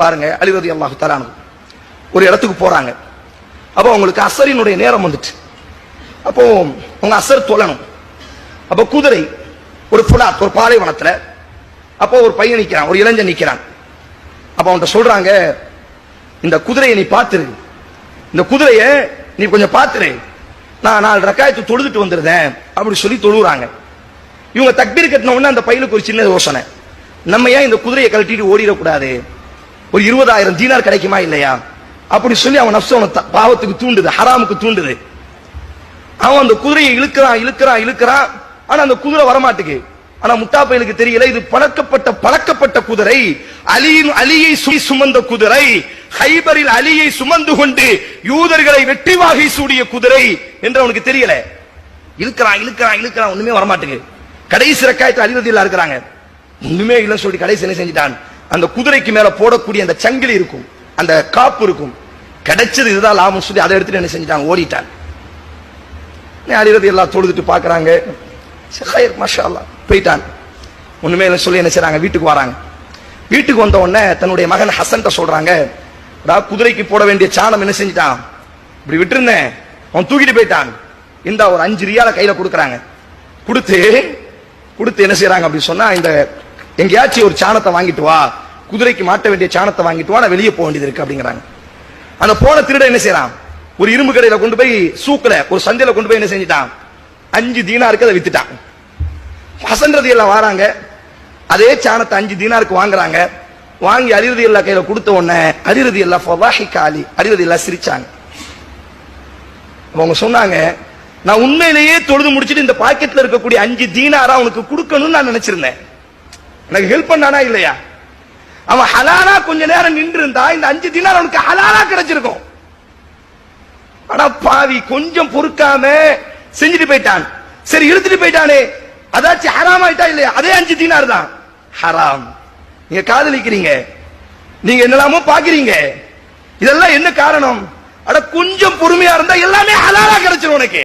பாருங்க அலிரதி அல்லாஹு தலானு ஒரு இடத்துக்கு போறாங்க. அப்போ அவங்களுக்கு அசரினுடைய நேரம் வந்துட்டு அப்போ அவங்க அசர் தொழணும். அப்போ குதிரை ஒரு புலாத் ஒரு பாலைவனத்தில் அப்போ ஒரு பையன் நிற்கிறான் ஒரு இளைஞன் நிற்கிறான் அப்போ அவன்கிட்ட சொல்றாங்க இந்த குதிரையை நீ பார்த்துரு. இந்த குதிரையை நீ கொஞ்சம் பார்த்துரு. நான் நாலு ரக்காயத்து தொழுதுட்டு வந்துருந்தேன் அப்படி சொல்லி தொழுகிறாங்க இவங்க தக்பீர் கட்டின உடனே அந்த பையனுக்கு ஒரு சின்ன யோசனை. நம்ம ஏன் இந்த குதிரையை கழட்டிட்டு ஓடிடக்கூடாது? ஒரு இருபதாயிரம் தீனார் கிடைக்குமா இல்லையா? அப்படி சொல்லி அவன் நப்சு அவனை த- பாவத்துக்கு தூண்டுது ஹராமுக்கு தூண்டுது. அவன் அந்த குதிரையை இழுக்கிறான் இழுக்கிறான் இழுக்கிறான். ஆனா அந்த குதிரை வரமாட்டுக்கு. ஆனா முட்டாப்பையலுக்கு தெரியல இது பழக்கப்பட்ட பழக்கப்பட்ட குதிரை. அலியின் அலியை சுமி சுமந்த குதிரை. ஹைபரில் அலியை சுமந்து கொண்டு யூதர்களை வெற்றி வாகை சூடிய குதிரை என்று அவனுக்கு தெரியல. இழுக்கிறான் இழுக்கிறான் இழுக்கிறான் ஒண்ணுமே வரமாட்டுக்கு. கடைசி ரக்காயத்தில் அழிவதில் இருக்கிறாங்க. ஒண்ணுமே இல்லைன்னு சொல்லி கடைசி என்ன செஞ்சிட்டான்? அந்த குதிரைக்கு மேல போடக்கூடிய அந்த சங்கிலி இருக்கும். அந்த காப்பு இருக்கும். கிடைச்சது இதுதான் லாபம் சொல்லி அதை எடுத்துட்டு என்ன செஞ்சிட்டாங்க? ஓடிட்டான் அறிவது எல்லாம் தொழுதுட்டு பாக்குறாங்க மஷா அல்லாஹ் போயிட்டான் ஒண்ணுமே இல்லை சொல்லி என்ன செய்றாங்க? வீட்டுக்கு வராங்க. வீட்டுக்கு வந்த உடனே தன்னுடைய மகன் ஹசன்ட்ட சொல்றாங்க குதிரைக்கு போட வேண்டிய சாணம் என்ன செஞ்சிட்டான்? இப்படி விட்டுருந்தேன். அவன் தூக்கிட்டு போயிட்டான். இந்த ஒரு அஞ்சு ரியால கையில கொடுக்குறாங்க. கொடுத்து கொடுத்து என்ன செய்யறாங்க அப்படின்னு சொன்னா இந்த எங்கேயாச்சும் ஒரு சாணத்தை வாங்கிட்டு வா. குதிரைக்கு மாட்ட வேண்டிய சாணத்தை வாங்கிட்டு வா நான் வெளியே போக வேண்டியது இருக்கு அப்படிங்கிறாங்க. அந்த போன திருட என்ன செய்யறான் ஒரு இரும்பு கடையில கொண்டு போய் சூக்குல ஒரு சந்தையில கொண்டு போய் என்ன செஞ்சிட்டான்? அஞ்சு தீனாருக்கு அதை வித்துட்டான். வசந்தது எல்லாம் வராங்க. அதே சாணத்தை அஞ்சு தீனாருக்கு வாங்குறாங்க. வாங்கி அரிரதி எல்லா கையில கொடுத்த உடனே அரிரதி எல்லா ஃபவாஹி காலி அரிரதி எல்லாம் சிரிச்சாங்க. அவங்க சொன்னாங்க நான் உண்மையிலேயே தொழுது முடிச்சிட்டு இந்த பாக்கெட்ல இருக்கக்கூடிய அஞ்சு தீனாரா அவனுக்கு கொடுக்கணும்னு நான் நினைச்சிருந்தேன். எனக்கு ஹெல்ப் பண்ணானா இல்லையா? அவன் ஹலாலா கொஞ்ச நேரம் நின்று இருந்தா இந்த அஞ்சு தினார் அவனுக்கு ஹலாலா கிடைச்சிருக்கும். ஆனா பாவி கொஞ்சம் பொறுக்காம செஞ்சுட்டு போயிட்டான். சரி இழுத்துட்டு போயிட்டானே. அதாச்சும் ஹராம் ஆயிட்டா இல்லையா? அதே அஞ்சு தினார் தான். ஹராம். நீங்க காதலிக்கிறீங்க. நீங்க என்னெல்லாமோ பாக்குறீங்க. இதெல்லாம் என்ன காரணம்? அட கொஞ்சம் பொறுமையா இருந்தா எல்லாமே ஹலாலா கிடைச்சிரும் உனக்கு.